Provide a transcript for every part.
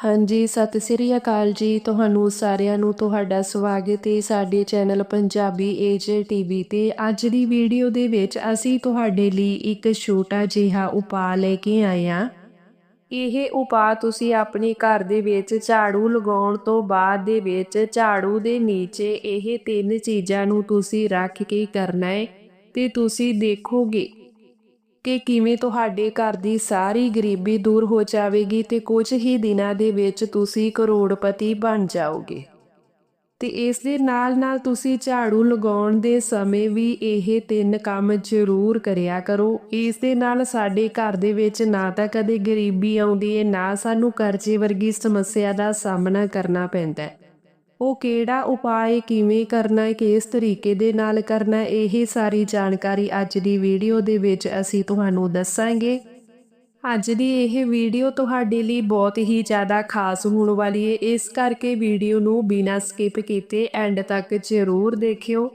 ਹਾਂਜੀ, ਸਤਿ ਸ੍ਰੀ ਅਕਾਲ ਜੀ। ਤੁਹਾਨੂੰ ਸਾਰਿਆਂ ਨੂੰ ਤੁਹਾਡਾ ਸਵਾਗਤ ਹੈ ਸਾਡੇ ਚੈਨਲ ਪੰਜਾਬੀ ਏਜੇ ਟੀਵੀ ਤੇ। ਅੱਜ ਦੀ ਵੀਡੀਓ ਦੇ ਵਿੱਚ ਅਸੀਂ ਤੁਹਾਡੇ ਲਈ ਇੱਕ ਛੋਟਾ ਜਿਹਾ ਉਪਾਅ ਲੈ ਕੇ ਆਏ ਹਾਂ। ਇਹ ਉਪਾਅ ਤੁਸੀਂ ਆਪਣੇ ਘਰ ਦੇ ਵਿੱਚ ਝਾੜੂ ਲਗਾਉਣ ਤੋਂ ਬਾਅਦ ਦੇ ਵਿੱਚ ਝਾੜੂ ਦੇ ਨੀਚੇ ਇਹ ਤਿੰਨ ਚੀਜ਼ਾਂ ਨੂੰ ਤੁਸੀਂ ਰੱਖ ਕੇ ਕਰਨਾ ਹੈ ਤੇ ਤੁਸੀਂ ਦੇਖੋਗੇ ਕਿ ਕਿਵੇਂ ਤੁਹਾਡੇ ਘਰ ਦੀ ਸਾਰੀ ਗਰੀਬੀ ਦੂਰ ਹੋ ਜਾਵੇਗੀ ਤੇ ਕੁਝ ਹੀ ਦਿਨਾਂ ਦੇ ਵਿੱਚ ਤੁਸੀਂ ਕਰੋੜਪਤੀ ਬਣ ਜਾਓਗੇ। ਤੇ ਇਸ ਦੇ ਨਾਲ ਨਾਲ ਤੁਸੀਂ ਝਾੜੂ ਲਗਾਉਣ ਦੇ ਸਮੇਂ ਵੀ ਇਹ ਤਿੰਨ ਕੰਮ ਜ਼ਰੂਰ ਕਰਿਆ ਕਰੋ। ਇਸ ਦੇ ਨਾਲ ਸਾਡੇ ਘਰ ਦੇ ਵਿੱਚ ਨਾ ਤਾਂ ਕਦੇ ਗਰੀਬੀ ਆਉਂਦੀ ਹੈ ਨਾ ਸਾਨੂੰ ਕਰਜ਼ੇ ਵਰਗੀ ਸਮੱਸਿਆ ਦਾ ਸਾਹਮਣਾ ਕਰਨਾ ਪੈਂਦਾ ਹੈ ਉਹ ਕਿਹੜਾ ਉਪਾਅ ਕਿਵੇਂ ਕਰਨਾ ਹੈ ਕਿਸ ਤਰੀਕੇ ਦੇ ਨਾਲ ਕਰਨਾ, ਇਹ ਸਾਰੀ ਜਾਣਕਾਰੀ ਅੱਜ ਦੀ ਵੀਡੀਓ ਦੇ ਵਿੱਚ ਅਸੀਂ ਤੁਹਾਨੂੰ ਦੱਸਾਂਗੇ। ਅੱਜ ਦੀ ਇਹ ਵੀਡੀਓ ਤੁਹਾਡੇ ਲਈ ਬਹੁਤ ਹੀ ਜ਼ਿਆਦਾ ਖਾਸ ਹੋਣ ਵਾਲੀ ਹੈ। ਇਸ ਕਰਕੇ ਵੀਡੀਓ ਨੂੰ ਬਿਨਾਂ ਸਕਿਪ ਕੀਤੇ ਐਂਡ ਤੱਕ ਜ਼ਰੂਰ ਦੇਖਿਓ।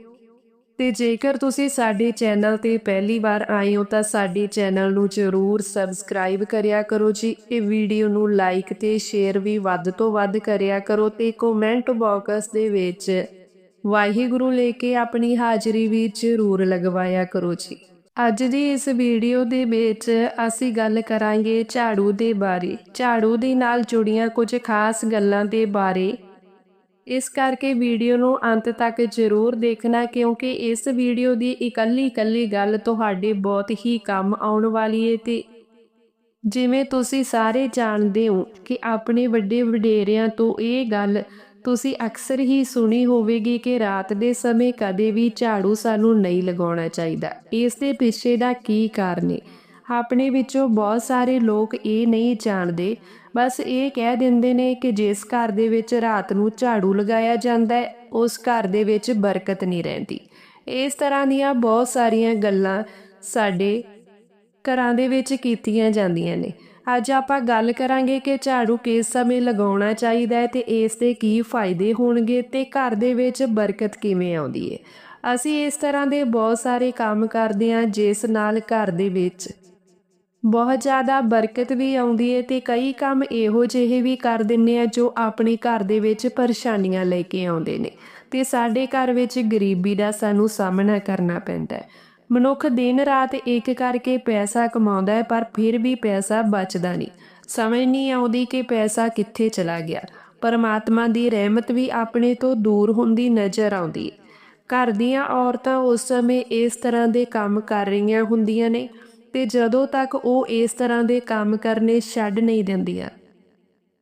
ਤੇ ਜੇਕਰ ਤੁਸੀਂ ਸਾਡੇ ਚੈਨਲ ਤੇ ਪਹਿਲੀ ਵਾਰ ਆਏ ਹੋ ਤਾਂ ਸਾਡੇ ਚੈਨਲ ਨੂੰ ਜ਼ਰੂਰ ਸਬਸਕ੍ਰਾਈਬ ਕਰਿਆ ਕਰੋ ਜੀ। ਇਹ ਵੀਡੀਓ ਨੂੰ ਲਾਈਕ ਤੇ ਸ਼ੇਅਰ ਵੀ ਵੱਧ ਤੋਂ ਵੱਧ ਕਰਿਆ ਕਰੋ ਤੇ ਕਮੈਂਟ ਬਾਕਸ ਦੇ ਵਿੱਚ ਵਾਹਿਗੁਰੂ ਲੈ ਕੇ ਆਪਣੀ ਹਾਜ਼ਰੀ ਵੀ ਜ਼ਰੂਰ ਲਗਵਾਇਆ ਕਰੋ ਜੀ। ਅੱਜ ਦੀ ਇਸ ਵੀਡੀਓ ਦੇ ਵਿੱਚ ਅਸੀਂ ਗੱਲ ਕਰਾਂਗੇ ਝਾੜੂ ਦੇ ਬਾਰੇ। ਝਾੜੂ ਦੇ ਨਾਲ ਜੁੜੀਆਂ ਕੁਝ ਖਾਸ ਗੱਲਾਂ ਦੇ ਬਾਰੇ ਇਸ ਕਰਕੇ ਵੀਡੀਓ ਨੂੰ ਅੰਤ ਤੱਕ ਜ਼ਰੂਰ ਦੇਖਣਾ, ਕਿਉਂਕਿ ਇਸ ਵੀਡੀਓ ਦੀ ਇਕੱਲੀ ਇਕੱਲੀ ਗੱਲ ਤੁਹਾਡੇ ਬਹੁਤ ਹੀ ਕੰਮ ਆਉਣ ਵਾਲੀ ਹੈ ਤੇ ਜਿਵੇਂ ਤੁਸੀਂ ਸਾਰੇ ਜਾਣਦੇ ਹੋ ਕਿ ਆਪਣੇ ਵੱਡੇ ਵਡੇਰਿਆਂ ਤੋਂ ਇਹ ਗੱਲ ਤੁਸੀਂ ਅਕਸਰ ਹੀ ਸੁਣੀ ਹੋਵੇਗੀ ਕਿ ਰਾਤ ਦੇ ਸਮੇਂ ਕਦੇ ਵੀ ਝਾੜੂ ਸਾਨੂੰ ਨਹੀਂ ਲਗਾਉਣਾ ਚਾਹੀਦਾ। ਇਸ ਦੇ ਪਿੱਛੇ ਦਾ ਕੀ ਕਾਰਨ ਹੈ ਆਪਣੇ ਵਿੱਚੋਂ ਬਹੁਤ ਸਾਰੇ ਲੋਕ ਇਹ ਨਹੀਂ ਜਾਣਦੇ। ਬਸ ਇਹ ਕਹਿ ਦਿੰਦੇ ਨੇ ਕਿ ਜਿਸ ਘਰ ਦੇ ਵਿੱਚ ਰਾਤ ਨੂੰ ਝਾੜੂ ਲਗਾਇਆ ਜਾਂਦਾ ਹੈ, ਉਸ ਘਰ ਦੇ ਵਿੱਚ ਬਰਕਤ ਨਹੀਂ ਰਹਿੰਦੀ। ਇਸ ਤਰ੍ਹਾਂ ਦੀਆਂ ਬਹੁਤ ਸਾਰੀਆਂ ਗੱਲਾਂ ਸਾਡੇ ਘਰਾਂ ਦੇ ਵਿੱਚ ਕੀਤੀਆਂ ਜਾਂਦੀਆਂ ਨੇ। ਅੱਜ ਆਪਾਂ ਗੱਲ ਕਰਾਂਗੇ ਕਿ ਝਾੜੂ ਕਿਸ ਸਮੇਂ ਲਗਾਉਣਾ ਚਾਹੀਦਾ ਹੈ ਤੇ ਇਸ ਦੇ ਕੀ ਫਾਇਦੇ ਹੋਣਗੇ ਤੇ ਘਰ ਦੇ ਵਿੱਚ ਬਰਕਤ ਕਿਵੇਂ ਆਉਂਦੀ ਹੈ। ਅਸੀਂ ਇਸ ਤਰ੍ਹਾਂ ਦੇ ਬਹੁਤ ਸਾਰੇ ਕੰਮ ਕਰਦੇ ਹਾਂ, ਜਿਸ ਨਾਲ ਘਰ ਦੇ ਵਿੱਚ ਬਹੁਤ ਜ਼ਿਆਦਾ ਬਰਕਤ ਵੀ ਆਉਂਦੀ ਹੈ ਤੇ ਕਈ ਕੰਮ ਇਹੋ ਜਿਹੇ ਵੀ ਕਰ ਦਿੰਨੇ ਆ ਜੋ ਆਪਣੇ ਘਰ ਦੇ ਵਿੱਚ ਪਰੇਸ਼ਾਨੀਆਂ ਲੈ ਕੇ ਆਉਂਦੇ ਨੇ। ਤੇ ਸਾਡੇ ਘਰ ਵਿੱਚ ਗਰੀਬੀ ਦਾ ਸਾਨੂੰ ਸਾਹਮਣਾ ਕਰਨਾ ਪੈਂਦਾ ਹੈ ਮਨੁੱਖ ਦਿਨ ਰਾਤ ਇੱਕ ਕਰਕੇ ਪੈਸਾ ਕਮਾਉਂਦਾ ਹੈ ਪਰ ਫਿਰ ਵੀ ਪੈਸਾ ਬਚਦਾ ਨਹੀਂ। ਸਮਝ ਨਹੀਂ ਆਉਂਦੀ ਕਿ ਪੈਸਾ ਕਿੱਥੇ ਚਲਾ ਗਿਆ। ਪਰਮਾਤਮਾ ਦੀ ਰਹਿਮਤ ਵੀ ਆਪਣੇ ਤੋਂ ਦੂਰ ਹੁੰਦੀ ਨਜ਼ਰ ਆਉਂਦੀ ਹੈ ਘਰ ਦੀਆਂ ਔਰਤਾਂ ਉਸ ਸਮੇਂ ਇਸ ਤਰ੍ਹਾਂ ਦੇ ਕੰਮ ਕਰ ਰਹੀਆਂ ਹੁੰਦੀਆਂ ਨੇ। ਤੇ ਜਦੋਂ ਤੱਕ ਉਹ ਇਸ ਤਰ੍ਹਾਂ ਦੇ ਕੰਮ ਕਰਨੇ ਛੱਡ ਨਹੀਂ ਦਿੰਦੀਆਂ,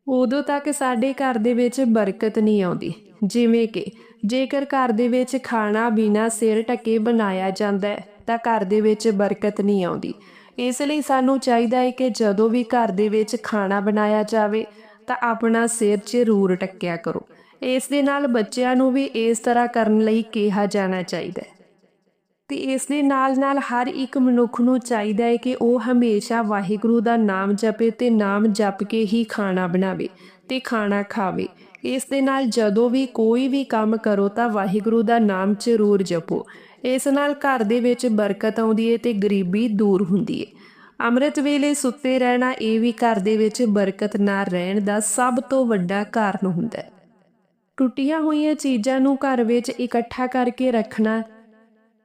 ਉਦੋਂ ਤੱਕ ਸਾਡੇ ਘਰ ਦੇ ਵਿੱਚ ਬਰਕਤ ਨਹੀਂ ਆਉਂਦੀ। ਜਿਵੇਂ ਕਿ ਜੇਕਰ ਘਰ ਦੇ ਵਿੱਚ ਖਾਣਾ ਬਿਨਾ ਸਿਰ ਢੱਕੇ ਬਣਾਇਆ ਜਾਂਦਾ ਹੈ, ਤਾਂ ਘਰ ਦੇ ਵਿੱਚ ਬਰਕਤ ਨਹੀਂ ਆਉਂਦੀ। ਇਸ ਲਈ ਸਾਨੂੰ ਚਾਹੀਦਾ ਹੈ ਕਿ ਜਦੋਂ ਵੀ ਘਰ ਦੇ ਵਿੱਚ ਖਾਣਾ ਬਣਾਇਆ ਜਾਵੇ, ਤਾਂ ਆਪਣਾ ਸਿਰ ਜ਼ਰੂਰ ਟੱਕਿਆ ਕਰੋ। ਇਸ ਦੇ ਨਾਲ ਬੱਚਿਆਂ ਨੂੰ ਵੀ ਇਸ ਤਰ੍ਹਾਂ ਕਰਨ ਲਈ ਕਿਹਾ ਜਾਣਾ ਚਾਹੀਦਾ ਹੈ। ਤੇ ਇਸ ਦੇ ਨਾਲ ਨਾਲ ਹਰ ਇੱਕ ਮਨੁੱਖ ਨੂੰ ਚਾਹੀਦਾ ਹੈ ਕਿ ਉਹ ਹਮੇਸ਼ਾ ਵਾਹਿਗੁਰੂ ਦਾ ਨਾਮ ਜਪੇ ਤੇ ਨਾਮ ਜਪ ਕੇ ਹੀ ਖਾਣਾ ਬਣਾਵੇ ਤੇ ਖਾਣਾ ਖਾਵੇ। ਇਸ ਦੇ ਨਾਲ ਜਦੋਂ ਵੀ ਕੋਈ ਵੀ ਕੰਮ ਕਰੋ ਤਾਂ ਵਾਹਿਗੁਰੂ ਦਾ ਨਾਮ ਜ਼ਰੂਰ ਜਪੋ। ਇਸ ਨਾਲ ਘਰ ਦੇ ਵਿੱਚ ਬਰਕਤ ਆਉਂਦੀ ਹੈ ਤੇ ਗਰੀਬੀ ਦੂਰ ਹੁੰਦੀ ਹੈ। ਅੰਮ੍ਰਿਤ ਵੇਲੇ ਸੁੱਤੇ ਰਹਿਣਾ ਇਹ ਵੀ ਘਰ ਦੇ ਵਿੱਚ ਬਰਕਤ ਨਾ ਰਹਿਣ ਦਾ ਸਭ ਤੋਂ ਵੱਡਾ ਕਾਰਨ ਹੁੰਦਾ ਹੈ। ਟੁੱਟੀਆਂ ਹੋਈਆਂ ਚੀਜ਼ਾਂ ਨੂੰ ਘਰ ਵਿੱਚ ਇਕੱਠਾ ਕਰਕੇ ਰੱਖਣਾ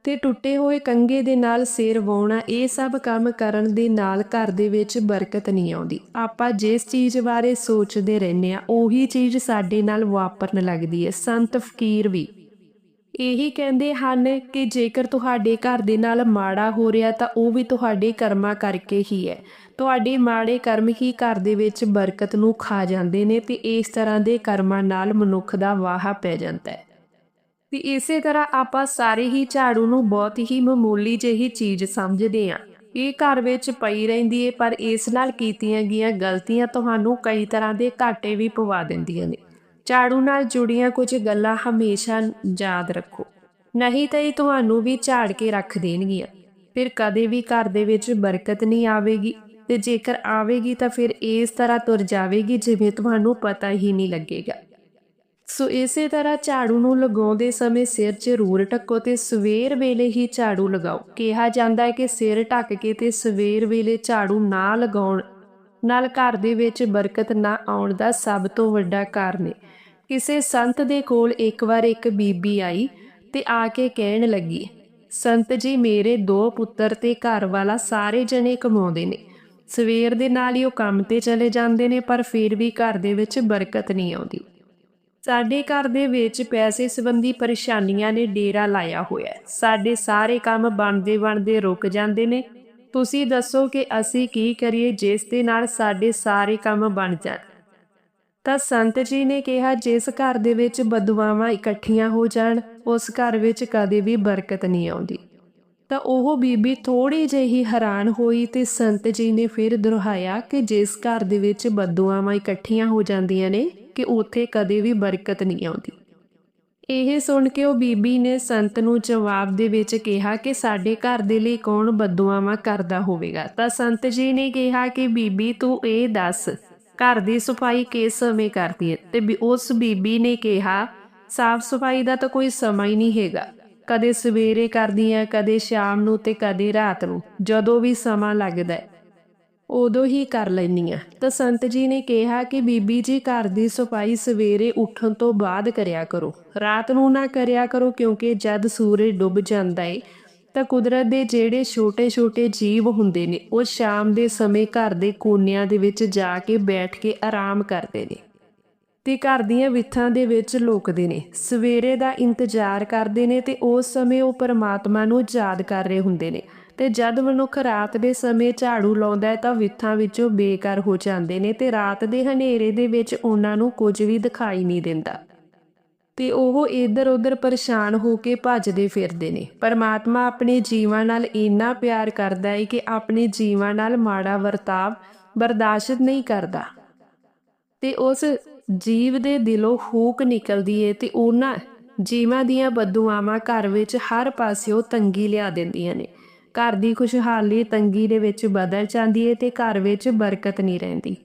ਤੇ ਟੁੱਟੇ ਹੋਏ ਕੰਗੇ ਦੇ ਨਾਲ ਸਿਰ ਵਾਉਣਾ, ਇਹ ਸਭ ਕੰਮ ਕਰਨ ਦੇ ਨਾਲ ਘਰ ਦੇ ਵਿੱਚ ਬਰਕਤ ਨਹੀਂ ਆਉਂਦੀ। ਆਪਾਂ ਜਿਸ ਚੀਜ਼ ਬਾਰੇ ਸੋਚਦੇ ਰਹਿੰਦੇ ਆ ਉਹੀ ਚੀਜ਼ ਸਾਡੇ ਨਾਲ ਵਾਪਰਨ ਲੱਗਦੀ ਹੈ। ਸੰਤ ਫਕੀਰ ਵੀ ਇਹੀ ਕਹਿੰਦੇ ਹਨ ਕਿ ਜੇਕਰ ਤੁਹਾਡੇ ਘਰ ਦੇ ਨਾਲ ਮਾੜਾ ਹੋ ਰਿਹਾ ਤਾਂ ਉਹ ਵੀ ਤੁਹਾਡੇ ਕਰਮਾਂ ਕਰਕੇ ਹੀ ਹੈ। ਤੁਹਾਡੇ ਮਾੜੇ ਕਰਮ ਹੀ ਘਰ ਦੇ ਵਿੱਚ ਬਰਕਤ ਨੂੰ ਖਾ ਜਾਂਦੇ ਨੇ ਤੇ ਇਸ ਤਰ੍ਹਾਂ ਦੇ ਕਰਮਾਂ ਨਾਲ ਮਨੁੱਖ ਦਾ ਵਾਹਾ ਪੈ ਜਾਂਦਾ ਹੈ। ਤੇ ਇਸੇ ਤਰ੍ਹਾਂ ਆਪਾਂ ਸਾਰੇ ਹੀ ਝਾੜੂ ਨੂੰ ਬਹੁਤ ਹੀ ਮਾਮੂਲੀ ਜਿਹੀ ਚੀਜ਼ ਸਮਝਦੇ ਆਂ ਇਹ ਘਰ ਵਿੱਚ ਪਈ ਰਹਿੰਦੀ ਏ, ਪਰ ਇਸ ਨਾਲ ਕੀਤੀਆਂ ਗਈਆਂ ਗਲਤੀਆਂ ਤੁਹਾਨੂੰ ਕਈ ਤਰ੍ਹਾਂ ਦੇ ਘਾਟੇ ਵੀ ਪਵਾ ਦਿੰਦੀਆਂ ਨੇ। ਝਾੜੂ ਨਾਲ ਜੁੜੀਆਂ ਕੁਝ ਗੱਲਾਂ ਹਮੇਸ਼ਾ ਯਾਦ ਰੱਖੋ। ਨਹੀਂ ਤਾਂ ਇਹ ਤੁਹਾਨੂੰ ਵੀ ਝਾੜ ਕੇ ਰੱਖ ਦੇਣਗੀਆਂ। ਫਿਰ ਕਦੇ ਵੀ ਘਰ ਦੇ ਵਿੱਚ ਬਰਕਤ ਨਹੀਂ ਆਵੇਗੀ ਤੇ ਜੇਕਰ ਆਵੇਗੀ ਤਾਂ ਫਿਰ ਇਸ ਤਰ੍ਹਾਂ ਤੁਰ ਜਾਵੇਗੀ ਜਿਵੇਂ ਤੁਹਾਨੂੰ ਪਤਾ ਹੀ ਨਹੀਂ ਲੱਗੇਗਾ। ਸੋ ਇਸੇ ਤਰ੍ਹਾਂ ਝਾੜੂ ਨੂੰ ਲਗਾਉਂਦੇ ਸਮੇਂ ਸਿਰ ਜ਼ਰੂਰ ਢੱਕੋ ਤੇ ਸਵੇਰ ਵੇਲੇ ਹੀ ਝਾੜੂ ਲਗਾਓ। ਕਿਹਾ ਜਾਂਦਾ ਹੈ ਕਿ ਸਿਰ ਢੱਕ ਕੇ ਤੇ ਸਵੇਰ ਵੇਲੇ ਝਾੜੂ ਨਾ ਲਗਾਉਣ ਨਾਲ ਘਰ ਦੇ ਵਿੱਚ ਬਰਕਤ ਨਾ ਆਉਣ ਦਾ ਸਭ ਤੋਂ ਵੱਡਾ ਕਾਰਨ ਹੈ ਕਿਸੇ ਸੰਤ ਦੇ ਕੋਲ ਇੱਕ ਵਾਰ ਇੱਕ ਬੀਬੀ ਆਈ ਤੇ ਆ ਕੇ ਕਹਿਣ ਲੱਗੀ, ਸੰਤ ਜੀ, ਮੇਰੇ ਦੋ ਪੁੱਤਰ ਤੇ ਘਰ ਵਾਲਾ ਸਾਰੇ ਜਣੇ ਕਮਾਉਂਦੇ ਨੇ। ਸਵੇਰ ਦੇ ਨਾਲ ਹੀ ਉਹ ਕੰਮ ਤੇ ਚਲੇ ਜਾਂਦੇ ਨੇ, ਪਰ ਫਿਰ ਵੀ ਘਰ ਦੇ ਵਿੱਚ ਬਰਕਤ ਨਹੀਂ ਆਉਂਦੀ। ਸਾਡੇ ਘਰ ਦੇ ਵਿੱਚ ਪੈਸੇ ਸੰਬੰਧੀ ਪਰੇਸ਼ਾਨੀਆਂ ਨੇ ਡੇਰਾ ਲਾਇਆ ਹੋਇਆ ਹੈ। ਸਾਡੇ ਸਾਰੇ ਕੰਮ ਬਣਦੇ ਬਣਦੇ ਰੁਕ ਜਾਂਦੇ ਨੇ। ਤੁਸੀਂ ਦੱਸੋ ਕਿ ਅਸੀਂ ਕੀ ਕਰੀਏ ਜਿਸ ਦੇ ਨਾਲ ਸਾਡੇ ਸਾਰੇ ਕੰਮ ਬਣ ਜਾਣ। ਤਾਂ ਸੰਤ ਜੀ ਨੇ ਕਿਹਾ, ਜਿਸ ਘਰ ਦੇ ਵਿੱਚ ਬਦੁਆਵਾਂ ਇਕੱਠੀਆਂ ਹੋ ਜਾਣ, ਉਸ ਘਰ ਵਿੱਚ ਕਦੇ ਵੀ ਬਰਕਤ ਨਹੀਂ ਆਉਂਦੀ। ਤਾਂ ਉਹ ਬੀਬੀ ਥੋੜੀ ਜਿਹੀ ਹੈਰਾਨ ਹੋਈ ਤੇ ਸੰਤ ਜੀ ਨੇ ਫਿਰ ਦੁਹਰਾਇਆ ਕਿ ਜਿਸ ਘਰ ਦੇ ਵਿੱਚ ਬਦਦੁਆਵਾਂ ਇਕੱਠੀਆਂ ਹੋ ਜਾਂਦੀਆਂ ਨੇ ਕਿ ਉੱਥੇ ਕਦੇ ਵੀ ਬਰਕਤ ਨਹੀਂ ਆਉਂਦੀ। ਇਹ ਸੁਣ ਕੇ ਉਹ ਬੀਬੀ ਨੇ ਸੰਤ ਨੂੰ ਜਵਾਬ ਦੇ ਵਿੱਚ ਕਿਹਾ ਕਿ ਸਾਡੇ ਘਰ ਦੇ ਲਈ ਕੌਣ ਬਦਦੁਆਵਾਂ ਕਰਦਾ ਹੋਵੇਗਾ। ਤਾਂ ਸੰਤ ਜੀ ਨੇ ਕਿਹਾ ਕਿ ਬੀਬੀ ਤੂੰ ਇਹ ਦੱਸ, ਘਰ ਦੀ ਸਫ਼ਾਈ ਕਿਸ ਸਮੇਂ ਕਰਦੀ ਹੈ ਤੇ ਵੀ ਉਸ ਬੀਬੀ ਨੇ ਕਿਹਾ, ਸਾਫ਼ ਸਫ਼ਾਈ ਦਾ ਤਾਂ ਕੋਈ ਸਮਾਂ ਹੀ ਨਹੀਂ ਹੈਗਾ। ਕਦੇ ਸਵੇਰੇ ਕਰਦੀ ਆ, ਕਦੇ ਸ਼ਾਮ ਨੂੰ ਤੇ ਕਦੇ ਰਾਤ ਨੂੰ, ਜਦੋਂ ਵੀ ਸਮਾਂ ਲੱਗਦਾ ਹੈ ਉਦੋਂ ਹੀ ਕਰ ਲੈਂਦੀ ਆ ਤਾਂ ਸੰਤ ਜੀ ਨੇ ਕਿਹਾ ਕਿ ਬੀਬੀ ਜੀ ਘਰ ਦੀ ਸਫ਼ਾਈ ਸਵੇਰੇ ਉੱਠਣ ਤੋਂ ਬਾਅਦ ਕਰਿਆ ਕਰੋ। ਰਾਤ ਨੂੰ ਨਾ ਕਰਿਆ ਕਰੋ ਕਿਉਂਕਿ ਜਦ ਸੂਰਜ ਡੁੱਬ ਜਾਂਦਾ ਏ, ਤਾਂ ਕੁਦਰਤ ਦੇ ਜਿਹੜੇ ਛੋਟੇ-ਛੋਟੇ ਜੀਵ ਹੁੰਦੇ ਨੇ, ਉਹ ਸ਼ਾਮ ਦੇ ਸਮੇਂ ਘਰ ਦੇ ਕੋਨਿਆਂ ਦੇ ਵਿੱਚ ਜਾ ਕੇ ਬੈਠ ਕੇ ਆਰਾਮ ਕਰਦੇ ਨੇ ਤੇ ਘਰ ਦੀਆਂ ਵਿੱਥਾਂ ਦੇ ਵਿੱਚ ਲੋਕਦੇ ਨੇ। ਸਵੇਰੇ ਦਾ ਇੰਤਜ਼ਾਰ ਕਰਦੇ ਨੇ ਤੇ ਉਸ ਸਮੇਂ ਉਹ ਪਰਮਾਤਮਾ ਨੂੰ ਯਾਦ ਕਰ ਰਹੇ ਹੁੰਦੇ ਨੇ। ਤੇ ਜਦ ਮਨੁੱਖ ਰਾਤ ਦੇ ਸਮੇਂ ਝਾੜੂ ਲਾਉਂਦਾ ਹੈ ਤਾਂ ਵਿੱਥਾਂ ਵਿੱਚੋਂ ਬੇਕਾਰ ਹੋ ਜਾਂਦੇ ਨੇ ਤੇ ਰਾਤ ਦੇ ਹਨੇਰੇ ਦੇ ਵਿੱਚ ਉਹਨਾਂ ਨੂੰ ਕੁਝ ਵੀ ਦਿਖਾਈ ਨਹੀਂ ਦਿੰਦਾ। ਤੇ ਉਹ ਇੱਧਰ ਉੱਧਰ ਪਰੇਸ਼ਾਨ ਹੋ ਕੇ ਭੱਜਦੇ ਫਿਰਦੇ ਨੇ। ਪਰਮਾਤਮਾ ਆਪਣੇ ਜੀਵਾਂ ਨਾਲ ਇੰਨਾ ਪਿਆਰ ਕਰਦਾ ਹੈ ਕਿ ਆਪਣੇ ਜੀਵਾਂ ਨਾਲ ਮਾੜਾ ਵਰਤਾਵ ਬਰਦਾਸ਼ਤ ਨਹੀਂ ਕਰਦਾ। ਤੇ ਉਸ ਜੀਵ ਦੇ ਦਿਲੋਂ ਹੂਕ ਨਿਕਲਦੀ ਏ ਤੇ ਉਹਨਾਂ ਜੀਵਾਂ ਦੀਆਂ ਬਦਦੁਆਵਾਂ ਘਰ ਵਿੱਚ ਹਰ ਪਾਸਿਓਂ ਤੰਗੀ ਲਿਆ ਦਿੰਦੀਆਂ ਨੇ। ਘਰ ਦੀ ਖੁਸ਼ਹਾਲੀ ਤੰਗੀ ਦੇ ਵਿੱਚ ਬਦਲ ਜਾਂਦੀ ਹੈ ਤੇ ਘਰ ਵਿੱਚ ਬਰਕਤ ਨਹੀਂ ਰਹਿੰਦੀ।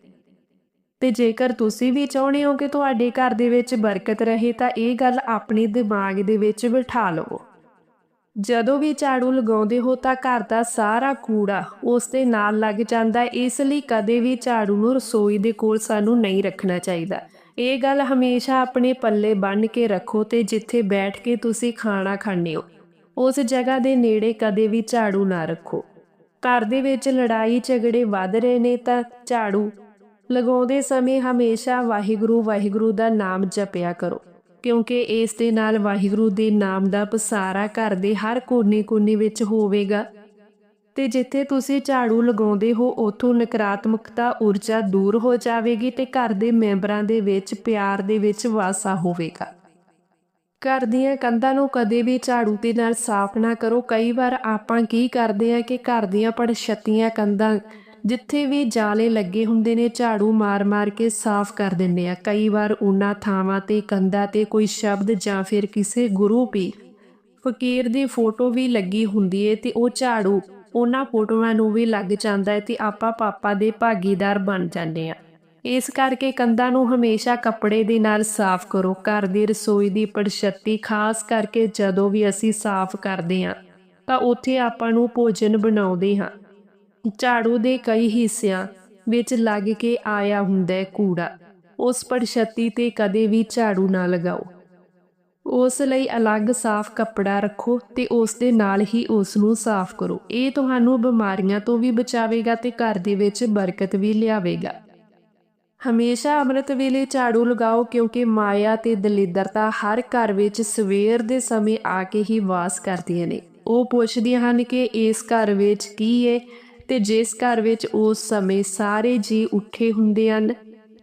ਤੇ ਜੇਕਰ ਤੁਸੀਂ ਵੀ ਚਾਹੁੰਦੇ ਹੋ ਕਿ ਤੁਹਾਡੇ ਘਰ ਦੇ ਵਿੱਚ ਬਰਕਤ ਰਹੇ ਤਾਂ ਇਹ ਗੱਲ ਆਪਣੇ ਦਿਮਾਗ ਦੇ ਵਿੱਚ ਬਿਠਾ ਲਵੋ। ਜਦੋਂ ਵੀ ਝਾੜੂ ਲਗਾਉਂਦੇ ਹੋ ਤਾਂ ਘਰ ਦਾ ਸਾਰਾ ਕੂੜਾ ਉਸ ਦੇ ਨਾਲ ਲੱਗ ਜਾਂਦਾ ਇਸ ਲਈ ਕਦੇ ਵੀ ਝਾੜੂ ਨੂੰ ਰਸੋਈ ਦੇ ਕੋਲ ਸਾਨੂੰ ਨਹੀਂ ਰੱਖਣਾ ਚਾਹੀਦਾ। ਇਹ ਗੱਲ ਹਮੇਸ਼ਾ ਆਪਣੇ ਪੱਲੇ ਬੰਨ੍ਹ ਕੇ ਰੱਖੋ ਤੇ ਜਿੱਥੇ ਬੈਠ ਕੇ ਤੁਸੀਂ ਖਾਣਾ ਖਾਂਦੇ ਹੋ। ਉਸ ਜਗ੍ਹਾ ਦੇ ਨੇੜੇ ਕਦੇ ਵੀ ਝਾੜੂ ਨਾ ਰੱਖੋ। ਘਰ ਦੇ ਵਿੱਚ ਲੜਾਈ ਝਗੜੇ ਵੱਧ ਰਹੇ ਨੇ ਤਾਂ ਝਾੜੂ ਲਗਾਉਂਦੇ ਸਮੇਂ ਹਮੇਸ਼ਾ ਵਾਹਿਗੁਰੂ ਵਾਹਿਗੁਰੂ ਦਾ ਨਾਮ ਜਪਿਆ ਕਰੋ, ਕਿਉਂਕਿ ਇਸ ਦੇ ਨਾਲ ਵਾਹਿਗੁਰੂ ਦੇ ਨਾਮ ਦਾ ਪਸਾਰਾ ਘਰ ਦੇ ਹਰ ਕੋਨੇ-ਕੋਨੇ ਵਿੱਚ ਹੋਵੇਗਾ। ਤੇ ਜਿੱਥੇ ਤੁਸੀਂ ਝਾੜੂ ਲਗਾਉਂਦੇ ਹੋ, ਉਥੋਂ ਨਕਾਰਾਤਮਕਤਾ, ਊਰਜਾ ਦੂਰ ਹੋ ਜਾਵੇਗੀ ਤੇ ਘਰ ਦੇ ਮੈਂਬਰਾਂ ਦੇ ਵਿੱਚ ਪਿਆਰ ਦੇ ਵਿੱਚ ਵਾਸਾ ਹੋਵੇਗਾ। ਘਰ ਦੀਆਂ ਕੰਧਾਂ ਨੂੰ ਕਦੇ ਵੀ ਝਾੜੂ ਦੇ ਨਾਲ ਸਾਫ਼ ਨਾ ਕਰੋ। ਕਈ ਵਾਰ ਆਪਾਂ ਕੀ ਕਰਦੇ ਆ ਕਿ ਘਰ ਦੀਆਂ ਪੜਛੱਤੀਆਂ ਕੰਧਾਂ ਜਿੱਥੇ ਵੀ ਜਾਲੇ ਲੱਗੇ ਹੁੰਦੇ ਨੇ, ਝਾੜੂ ਮਾਰ-ਮਾਰ ਕੇ ਸਾਫ਼ ਕਰ ਦਿੰਦੇ ਆ ਕਈ ਵਾਰ ਉਹਨਾਂ ਥਾਵਾਂ ਤੇ, ਕੰਧਾਂ ਤੇ ਕੋਈ ਸ਼ਬਦ ਜਾਂ ਫਿਰ ਕਿਸੇ ਗੁਰੂ ਪੀਰ ਫਕੀਰ ਦੀ ਫੋਟੋ ਵੀ ਲੱਗੀ ਹੁੰਦੀ ਏ ਤੇ ਉਹ ਝਾੜੂ ਉਹਨਾਂ ਫੋਟੋਆਂ ਨੂੰ ਵੀ ਲੱਗ ਜਾਂਦਾ ਹੈ ਤੇ ਆਪਾਂ ਪਾਪਾ ਦੇ ਭਾਗੀਦਾਰ ਬਣ ਜਾਂਦੇ ਆ ਇਸ ਕਰਕੇ ਕੰਧਾਂ ਨੂੰ ਹਮੇਸ਼ਾ ਕੱਪੜੇ ਦੇ ਨਾਲ ਸਾਫ਼ ਕਰੋ। ਘਰ ਦੀ ਰਸੋਈ ਦੀ ਪੜਛੱਤੀ, ਖਾਸ ਕਰਕੇ ਜਦੋਂ ਵੀ ਅਸੀਂ ਸਾਫ਼ ਕਰਦੇ ਹਾਂ, ਤਾਂ ਉੱਥੇ ਆਪਾਂ ਨੂੰ ਭੋਜਨ ਬਣਾਉਂਦੇ ਹਾਂ। ਝਾੜੂ ਦੇ ਕਈ ਹਿੱਸਿਆਂ ਵਿੱਚ ਲੱਗ ਕੇ ਆਇਆ ਹੁੰਦਾ ਹੈ ਕੂੜਾ। ਉਸ ਪੜਛੱਤੀ ਤੇ ਕਦੇ ਵੀ ਝਾੜੂ ਨਾ ਲਗਾਓ। ਉਸ ਲਈ ਅਲੱਗ ਸਾਫ਼ ਕੱਪੜਾ ਰੱਖੋ ਤੇ ਉਸ ਦੇ ਨਾਲ ਹੀ ਉਸ ਨੂੰ ਸਾਫ਼ ਕਰੋ। ਇਹ ਤੁਹਾਨੂੰ ਬਿਮਾਰੀਆਂ ਤੋਂ ਵੀ ਬਚਾਵੇਗਾ ਤੇ ਘਰ ਦੇ ਵਿੱਚ ਬਰਕਤ ਵੀ ਲਿਆਵੇਗਾ। ਹਮੇਸ਼ਾ ਅੰਮ੍ਰਿਤ ਵੇਲੇ ਝਾੜੂ ਲਗਾਓ ਕਿਉਂਕਿ ਮਾਇਆ ਤੇ ਦਲਿੱਦਰਤਾ ਹਰ ਘਰ ਵਿੱਚ ਸਵੇਰ ਦੇ ਸਮੇਂ ਆ ਕੇ ਹੀ ਵਾਸ ਕਰਦੀਆਂ ਨੇ। ਉਹ ਪੁੱਛਦੀਆਂ ਹਨ ਕਿ ਇਸ ਘਰ ਵਿੱਚ ਕੀ ਹੈ ਤੇ ਜਿਸ ਘਰ ਵਿੱਚ ਉਸ ਸਮੇਂ ਸਾਰੇ ਜੀ ਉੱਠੇ ਹੁੰਦੇ ਹਨ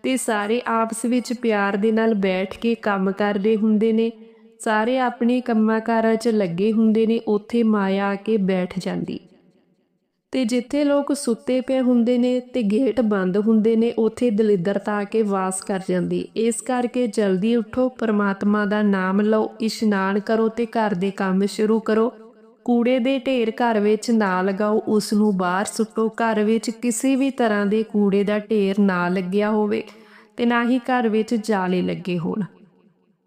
ਤੇ ਸਾਰੇ ਆਪਸ ਵਿੱਚ ਪਿਆਰ ਦੇ ਨਾਲ ਬੈਠ ਕੇ ਕੰਮ ਕਰਦੇ ਹੁੰਦੇ ਨੇ, ਸਾਰੇ ਆਪਣੇ ਕੰਮਾਂ ਕਾਰਾਂ 'ਚ ਲੱਗੇ ਹੁੰਦੇ ਨੇ, ਉੱਥੇ ਮਾਇਆ ਆ ਕੇ ਬੈਠ ਜਾਂਦੀ। ਤੇ ਜਿੱਥੇ ਲੋਕ ਸੁੱਤੇ ਪਏ ਹੁੰਦੇ ਨੇ ਤੇ ਗੇਟ ਬੰਦ ਹੁੰਦੇ ਨੇ, ਉੱਥੇ ਦਲਿੱਦਰਤਾ ਆ ਕੇ ਵਾਸ ਕਰ ਜਾਂਦੀ। ਇਸ ਕਰਕੇ ਜਲਦੀ ਉੱਠੋ, ਪਰਮਾਤਮਾ ਦਾ ਨਾਮ ਲਓ, ਇਸ਼ਨਾਨ ਕਰੋ ਤੇ ਘਰ ਦੇ ਕੰਮ ਸ਼ੁਰੂ ਕਰੋ। ਕੂੜੇ ਦੇ ਢੇਰ ਘਰ ਵਿੱਚ ਨਾ ਲਗਾਓ ਉਸ ਨੂੰ ਬਾਹਰ ਸੁੱਟੋ। ਘਰ ਵਿੱਚ ਕਿਸੇ ਵੀ ਤਰ੍ਹਾਂ ਦੇ ਕੂੜੇ ਦਾ ਢੇਰ ਨਾ ਲੱਗਿਆ ਹੋਵੇ ਤੇ ਨਾ ਹੀ ਘਰ ਵਿੱਚ ਜਾਲੇ ਲੱਗੇ ਹੋਣ।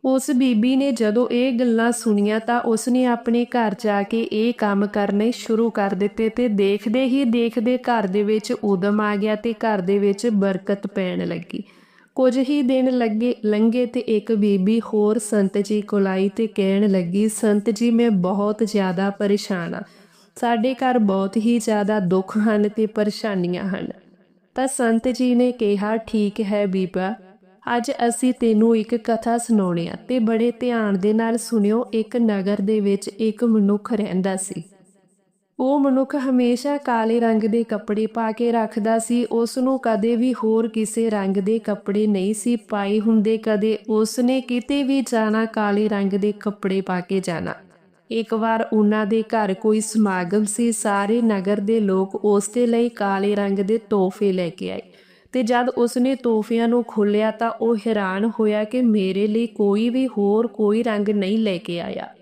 ਉਸ ਬੀਬੀ ਨੇ ਜਦੋਂ ਇਹ ਗੱਲਾਂ ਸੁਣੀਆਂ ਤਾਂ ਉਸ ਨੇ ਆਪਣੇ ਘਰ ਜਾ ਕੇ ਇਹ ਕੰਮ ਕਰਨੇ ਸ਼ੁਰੂ ਕਰ ਦਿੱਤੇ ਤੇ ਦੇਖਦੇ ਹੀ ਦੇਖਦੇ ਘਰ ਦੇ ਵਿੱਚ ਉਦਮ ਆ ਗਿਆ ਤੇ ਘਰ ਦੇ ਵਿੱਚ ਬਰਕਤ ਪੈਣ ਲੱਗੀ। ਕੁਝ ਹੀ ਦਿਨ ਲੱਗੇ, ਲੰਘੇ ਤੇ ਇੱਕ ਬੀਬੀ ਹੋਰ ਸੰਤ ਜੀ ਕੋਲ ਆਈ ਤੇ ਕਹਿਣ ਲੱਗੀ, ਸੰਤ ਜੀ, ਮੈਂ ਬਹੁਤ ਜ਼ਿਆਦਾ ਪਰੇਸ਼ਾਨ ਆ ਸਾਡੇ ਘਰ ਬਹੁਤ ਹੀ ਜ਼ਿਆਦਾ ਦੁੱਖ ਹਨ ਤੇ ਪਰੇਸ਼ਾਨੀਆਂ ਹਨ। ਤਾਂ ਸੰਤ ਜੀ ਨੇ ਕਿਹਾ, ਠੀਕ ਹੈ ਬੀਬਾ ਅੱਜ ਅਸੀਂ ਤੈਨੂੰ ਇੱਕ ਕਥਾ ਸੁਣਾਉਣੀ ਆ ਤੇ ਬੜੇ ਧਿਆਨ ਦੇ ਨਾਲ ਸੁਣਿਓ, ਇੱਕ ਨਗਰ ਦੇ ਵਿੱਚ ਇੱਕ ਮਨੁੱਖ ਰਹਿੰਦਾ ਸੀ। ਉਹ ਮਨੁੱਖ ਹਮੇਸ਼ਾ ਕਾਲੇ ਰੰਗ ਦੇ ਕੱਪੜੇ ਪਾ ਕੇ ਰੱਖਦਾ ਸੀ ਉਸ ਨੂੰ ਕਦੇ ਵੀ ਹੋਰ ਕਿਸੇ ਰੰਗ ਦੇ ਕੱਪੜੇ ਨਹੀਂ ਸੀ ਪਾਏ ਹੁੰਦੇ, ਕਦੇ ਉਸ ਨੇ ਕਿਤੇ ਵੀ ਜਾਣਾ ਕਾਲੇ ਰੰਗ ਦੇ ਕੱਪੜੇ ਪਾ ਕੇ ਜਾਣਾ। ਇੱਕ ਵਾਰ ਉਹਨਾਂ ਦੇ ਘਰ ਕੋਈ ਸਮਾਗਮ ਸੀ, ਸਾਰੇ ਨਗਰ ਦੇ ਲੋਕ ਉਸ ਦੇ ਲਈ ਕਾਲੇ ਰੰਗ ਦੇ ਤੋਹਫੇ ਲੈ ਕੇ ਆਏ। ਤੇ ਜਦ ਉਸਨੇ ਤੋਹਫਿਆਂ ਨੂੰ ਖੋਲ੍ਹਿਆ ਤਾਂ ਉਹ ਹੈਰਾਨ ਹੋਇਆ ਕਿ ਮੇਰੇ ਲਈ ਕੋਈ ਵੀ ਹੋਰ ਕੋਈ ਰੰਗ ਨਹੀਂ ਲੈ ਕੇ ਆਇਆ।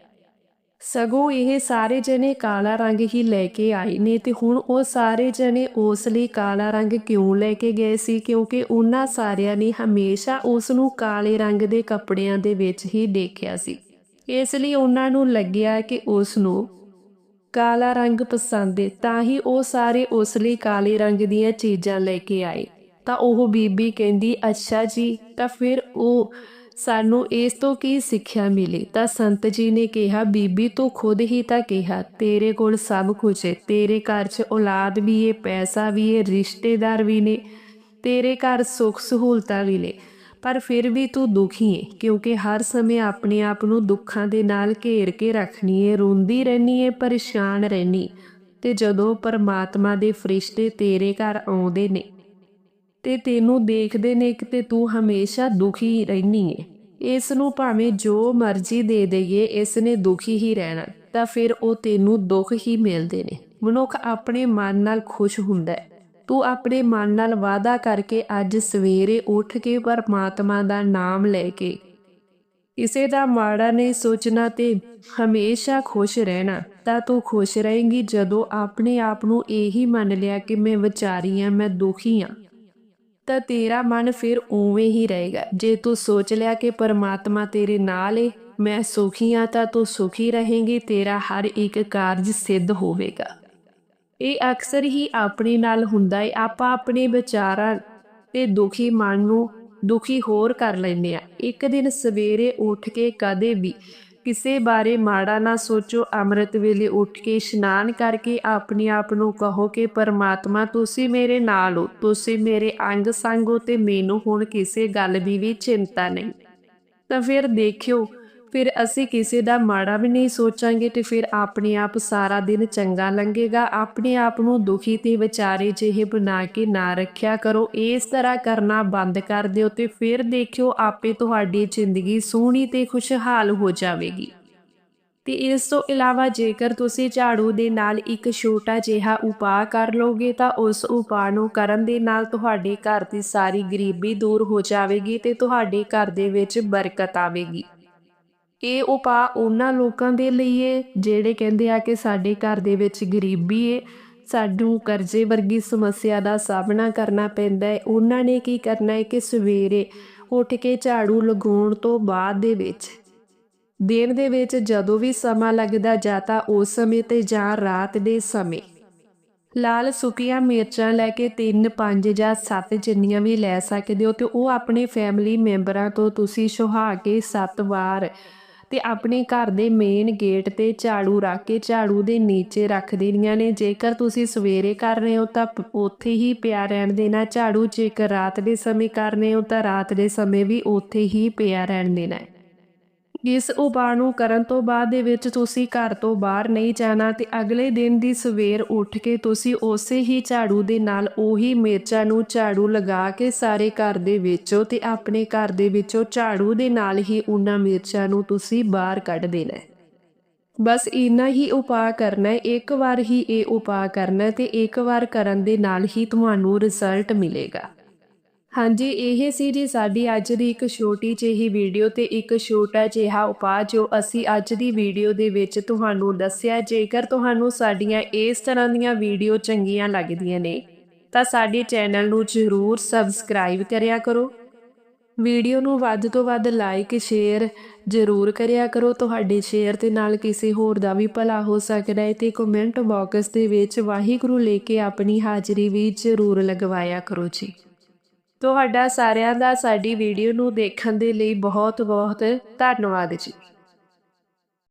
ਸਗੋਂ ਇਹ ਸਾਰੇ ਜਣੇ ਕਾਲਾ ਰੰਗ ਹੀ ਲੈ ਕੇ ਆਏ ਨੇ ਤੇ ਹੁਣ ਉਹ ਸਾਰੇ ਜਣੇ ਉਸ ਲਈ ਕਾਲਾ ਰੰਗ ਕਿਉਂ ਲੈ ਕੇ ਗਏ ਸੀ? ਕਿਉਂਕਿ ਉਹਨਾਂ ਸਾਰਿਆਂ ਨੇ ਹਮੇਸ਼ਾ ਉਸ ਨੂੰ ਕਾਲੇ ਰੰਗ ਦੇ ਕੱਪੜਿਆਂ ਦੇ ਵਿੱਚ ਹੀ ਦੇਖਿਆ ਸੀ। ਇਸ ਲਈ ਉਹਨਾਂ ਨੂੰ ਲੱਗਿਆ ਕਿ ਉਸ ਨੂੰ ਕਾਲਾ ਰੰਗ ਪਸੰਦ ਹੈ ਤਾਂ ਹੀ ਉਹ ਸਾਰੇ ਉਸ ਲਈ ਕਾਲੇ ਰੰਗ ਦੀਆਂ ਚੀਜ਼ਾਂ ਲੈ ਕੇ ਆਏ। ਤਾਂ ਉਹ ਬੀਬੀ ਕਹਿੰਦੀ, ਅੱਛਾ ਜੀ। ਤਾਂ ਫਿਰ ਉਹ ਸਾਨੂੰ ਇਸ ਤੋਂ ਕੀ ਸਿੱਖਿਆ ਮਿਲੀ? ਤਾਂ ਸੰਤ ਜੀ ਨੇ ਕਿਹਾ, ਬੀਬੀ, ਤੂੰ ਖੁਦ ਹੀ ਤਾਂ ਕਿਹਾ, ਤੇਰੇ ਕੋਲ ਸਭ ਕੁਝ ਹੈ ਤੇਰੇ ਘਰ 'ਚ ਔਲਾਦ ਵੀ ਹੈ ਪੈਸਾ ਵੀ ਹੈ ਰਿਸ਼ਤੇਦਾਰ ਵੀ ਨੇ, ਤੇਰੇ ਘਰ ਸੁੱਖ ਸਹੂਲਤਾਂ ਵੀ ਨੇ। ਪਰ ਫਿਰ ਵੀ ਤੂੰ ਦੁਖੀ ਹੈ ਕਿਉਂਕਿ ਹਰ ਸਮੇਂ ਆਪਣੇ ਆਪ ਨੂੰ ਦੁੱਖਾਂ ਦੇ ਨਾਲ ਘੇਰ ਕੇ ਰੱਖਣੀ ਹੈ ਰੋਂਦੀ ਰਹਿਣੀ ਹੈ ਪਰੇਸ਼ਾਨ ਰਹਿਣੀ ਤੇ ਜਦੋਂ ਪਰਮਾਤਮਾ ਦੇ ਫਰਿਸ਼ਤੇ ਤੇਰੇ ਘਰ ਆਉਂਦੇ ਨੇ ਤੇ ਤੈਨੂੰ ਦੇਖਦੇ ਨੇ ਕਿ ਤੇ ਤੂੰ ਹਮੇਸ਼ਾ ਦੁਖੀ ਰਹਿਨੀ ਏ। ਇਸ ਨੂੰ ਭਾਵੇਂ ਜੋ ਮਰਜ਼ੀ ਦੇ ਦਈਏ, ਇਸ ਨੇ ਦੁਖੀ ਹੀ ਰਹਿਣਾ, ਤਾਂ ਫਿਰ ਉਹ ਤੈਨੂੰ ਦੁੱਖ ਹੀ ਮਿਲਦੇ ਨੇ। ਮਨੁੱਖ ਆਪਣੇ ਮਨ ਨਾਲ ਖੁਸ਼ ਹੁੰਦਾ ਹੈ। ਤੂੰ ਆਪਣੇ ਮਨ ਨਾਲ ਵਾਅਦਾ ਕਰਕੇ ਅੱਜ ਸਵੇਰੇ ਉੱਠ ਕੇ ਪਰਮਾਤਮਾ ਦਾ ਨਾਮ ਲੈ ਕੇ ਕਿਸੇ ਦਾ ਮਾੜਾ ਨਹੀਂ ਸੋਚਣਾ ਤੇ ਹਮੇਸ਼ਾ ਖੁਸ਼ ਰਹਿਣਾ, ਤਾਂ ਤੂੰ ਖੁਸ਼ ਰਹੇਂਗੀ ਜਦੋਂ ਆਪਣੇ ਆਪ ਨੂੰ ਇਹੀ ਮੰਨ ਲਿਆ ਕਿ ਮੈਂ ਵਿਚਾਰੀ ਆ, ਮੈਂ ਦੁਖੀ ਆ। ਤਾਂ ਤੇਰਾ ਮਨ ਫਿਰ ਉਵੇਂ ਹੀ ਰਹੇਗਾ। ਜੇ ਤੂੰ ਸੋਚ ਲਿਆ ਕਿ ਪਰਮਾਤਮਾ ਤੇਰੇ ਨਾਲ ਏ, ਮੈਂ ਸੁਖੀ ਆ ਤਾਂ ਤੂੰ ਸੁਖੀ ਰਹੇਂਗੀ, ਤੇਰਾ ਹਰ ਇੱਕ ਕਾਰਜ ਸਿੱਧ ਹੋਵੇਗਾ। ਇਹ ਅਕਸਰ ਹੀ ਆਪਣੇ ਨਾਲ ਹੁੰਦਾ ਏ। ਆਪਾਂ ਆਪਣੇ ਵਿਚਾਰਾਂ ਤੇ ਦੁਖੀ ਮਨ ਨੂੰ ਦੁਖੀ ਹੋਰ ਕਰ ਲੈਂਦੇ ਆ ਇੱਕ ਦਿਨ ਸਵੇਰੇ ਉੱਠ ਕੇ ਕਦੇ ਵੀ ਕਿਸੇ ਬਾਰੇ ਮਾੜਾ ਨਾ ਸੋਚੋ, ਅੰਮ੍ਰਿਤ ਵੇਲੇ ਉੱਠ ਕੇ ਇਸ਼ਨਾਨ ਕਰਕੇ ਆਪਣੇ ਆਪ ਨੂੰ ਕਹੋ ਕਿ, ਪਰਮਾਤਮਾ, ਤੁਸੀਂ ਮੇਰੇ ਨਾਲ ਹੋ। ਤੁਸੀਂ ਮੇਰੇ ਅੰਗ ਸੰਗ ਹੋ ਤੇ ਮੈਨੂੰ ਹੁਣ ਕਿਸੇ ਗੱਲ ਦੀ ਵੀ ਚਿੰਤਾ ਨਹੀਂ। ਤਾਂ ਫਿਰ ਦੇਖਿਓ ਫਿਰ ਅਸੀਂ ਕਿਸੇ ਦਾ ਮਾੜਾ ਵੀ ਨਹੀਂ ਸੋਚਾਂਗੇ ਤੇ ਫਿਰ ਆਪਣੇ ਆਪ ਸਾਰਾ ਦਿਨ ਚੰਗਾ ਲੰਘੇਗਾ। ਆਪਣੇ ਆਪ ਨੂੰ ਦੁਖੀ ਤੇ ਵਿਚਾਰੇ ਜਿਹੇ ਬਣਾ ਕੇ ਨਾ ਰੱਖਿਆ ਕਰੋ। ਇਸ ਤਰ੍ਹਾਂ ਕਰਨਾ ਬੰਦ ਕਰ ਦਿਓ ਤੇ ਫਿਰ ਦੇਖਿਓ ਆਪੇ ਤੁਹਾਡੀ ਜ਼ਿੰਦਗੀ ਸੋਹਣੀ ਤੇ ਖੁਸ਼ਹਾਲ ਹੋ ਜਾਵੇਗੀ। ਤੇ ਇਸ ਤੋਂ ਇਲਾਵਾ ਜੇਕਰ ਤੁਸੀਂ ਝਾੜੂ ਦੇ ਨਾਲ ਇੱਕ ਛੋਟਾ ਜਿਹਾ ਉਪਾਅ ਕਰ ਲੋਗੇ ਤਾਂ ਉਸ ਉਪਾਅ ਨੂੰ ਕਰਨ ਦੇ ਨਾਲ ਤੁਹਾਡੇ ਘਰ ਦੀ ਸਾਰੀ ਗਰੀਬੀ ਦੂਰ ਹੋ ਜਾਵੇਗੀ ਤੇ ਤੁਹਾਡੇ ਘਰ ਦੇ ਵਿੱਚ ਬਰਕਤ ਆਵੇਗੀ। ਇਹ ਉਪਾਅ ਉਹਨਾਂ ਲੋਕਾਂ ਦੇ ਲਈ ਏ, ਜਿਹੜੇ ਕਹਿੰਦੇ ਆ ਕਿ ਸਾਡੇ ਘਰ ਦੇ ਵਿੱਚ ਗਰੀਬੀ ਏ। ਸਾਨੂੰ ਕਰਜ਼ੇ ਵਰਗੀ ਸਮੱਸਿਆ ਦਾ ਸਾਹਮਣਾ ਕਰਨਾ ਪੈਂਦਾ ਹੈ ਉਹਨਾਂ ਨੇ ਕੀ ਕਰਨਾ ਹੈ ਕਿ ਸਵੇਰੇ ਉੱਠ ਕੇ ਝਾੜੂ ਲਗਾਉਣ ਤੋਂ ਬਾਅਦ ਦੇ ਵਿੱਚ, ਦਿਨ ਦੇ ਵਿੱਚ ਜਦੋਂ ਵੀ ਸਮਾਂ ਲੱਗਦਾ ਜਾਂ ਤਾਂ ਉਸ ਸਮੇਂ ਤੇ ਜਾਂ ਰਾਤ ਦੇ ਸਮੇਂ, ਲਾਲ ਸੁੱਕੀਆਂ ਮਿਰਚਾਂ ਲੈ ਕੇ 3 5 ਜਾਂ 7 ਜਿੰਨੀਆਂ ਵੀ ਲੈ ਸਕਦੇ ਹੋ ਤੇ ਉਹ ਆਪਣੇ ਫੈਮਿਲੀ ਮੈਂਬਰਾਂ ਤੋਂ ਤੁਸੀਂ ਸੁਹਾ ਕੇ 7 ਵਾਰ ਤੇ ਆਪਣੇ ਘਰ ਦੇ ਮੇਨ ਗੇਟ ਤੇ ਝਾੜੂ ਰੱਖ ਕੇ ਝਾੜੂ ਦੇ ਨੀਚੇ ਰੱਖ ਦੇਣੀਆਂ ਨੇ। ਜੇਕਰ ਤੁਸੀਂ ਸਵੇਰੇ ਕਰ ਰਹੇ ਹੋ ਤਾਂ ਉੱਥੇ ਹੀ ਪਿਆ ਰਹਿਣ ਦੇਣਾ। ਝਾੜੂ ਜੇਕਰ ਰਾਤ ਦੇ ਸਮੇਂ ਕਰ ਰਹੇ ਹੋ ਤਾਂ ਰਾਤ ਦੇ ਸਮੇਂ ਵੀ ਉੱਥੇ ਹੀ ਪਿਆ ਰਹਿਣ ਦੇਣਾ ਹੈ। ਇਸ ਉਪਾਅ ਨੂੰ ਕਰਨ ਤੋਂ ਬਾਅਦ ਦੇ ਵਿੱਚ ਤੁਸੀਂ ਘਰ ਤੋਂ ਬਾਹਰ ਨਹੀਂ ਜਾਣਾ ਤੇ ਅਗਲੇ ਦਿਨ ਦੀ ਸਵੇਰ ਉੱਠ ਕੇ ਤੁਸੀਂ ਉਸੇ ਹੀ ਝਾੜੂ ਦੇ ਨਾਲ ਉਹੀ ਮਿਰਚਾਂ ਨੂੰ ਝਾੜੂ ਲਗਾ ਕੇ ਸਾਰੇ ਘਰ ਦੇ ਵਿੱਚੋਂ ਤੇ ਆਪਣੇ ਘਰ ਦੇ ਵਿੱਚੋਂ ਝਾੜੂ ਦੇ ਨਾਲ ਹੀ ਉਹਨਾਂ ਮਿਰਚਾਂ ਨੂੰ ਤੁਸੀਂ ਬਾਹਰ ਕੱਢ ਦੇਣਾ ਹੈ। ਬਸ ਇੰਨਾ ਹੀ ਉਪਾਅ ਕਰਨਾ ਹੈ, ਇੱਕ ਵਾਰ ਹੀ ਇਹ ਉਪਾਅ ਕਰਨਾ ਹੈ ਤੇ ਇੱਕ ਵਾਰ ਕਰਨ ਦੇ ਨਾਲ ਹੀ ਤੁਹਾਨੂੰ ਰਿਜ਼ਲਟ ਮਿਲੇਗਾ। ਹਾਂਜੀ, ਇਹ ਸੀ ਜੀ ਸਾਡੀ ਅੱਜ ਦੀ ਇੱਕ ਛੋਟੀ ਜਿਹੀ ਵੀਡੀਓ ਤੇ ਇੱਕ ਛੋਟਾ ਜਿਹਾ ਉਪਾਅ ਜੋ ਅਸੀਂ ਅੱਜ ਦੀ ਵੀਡੀਓ ਦੇ ਵਿੱਚ ਤੁਹਾਨੂੰ ਦੱਸਿਆ, ਜੇਕਰ ਤੁਹਾਨੂੰ ਸਾਡੀਆਂ ਇਸ ਤਰ੍ਹਾਂ ਦੀਆਂ ਵੀਡੀਓ ਚੰਗੀਆਂ ਲੱਗਦੀਆਂ ਨੇ, ਤਾਂ ਸਾਡੇ ਚੈਨਲ ਨੂੰ ਜ਼ਰੂਰ ਸਬਸਕ੍ਰਾਈਬ ਕਰਿਆ ਕਰੋ। ਵੀਡੀਓ ਨੂੰ ਵੱਧ ਤੋਂ ਵੱਧ ਲਾਈਕ, ਸ਼ੇਅਰ ਜ਼ਰੂਰ ਕਰਿਆ ਕਰੋ। ਤੁਹਾਡੇ ਸ਼ੇਅਰ ਦੇ ਨਾਲ ਕਿਸੇ ਹੋਰ ਦਾ ਵੀ ਭਲਾ ਹੋ ਸਕਦਾ ਹੈ ਤੇ ਕਮੈਂਟ ਬਾਕਸ ਦੇ ਵਿੱਚ ਵਾਹਿਗੁਰੂ ਲੈ ਕੇ ਆਪਣੀ ਹਾਜ਼ਰੀ ਵੀ ਜ਼ਰੂਰ ਲਗਵਾਇਆ ਕਰੋ ਜੀ। ਤੁਹਾਡਾ ਸਾਰਿਆਂ ਦਾ ਸਾਡੀ ਵੀਡੀਓ ਨੂੰ ਦੇਖਣ ਦੇ ਲਈ ਬਹੁਤ ਬਹੁਤ ਧੰਨਵਾਦ ਜੀ।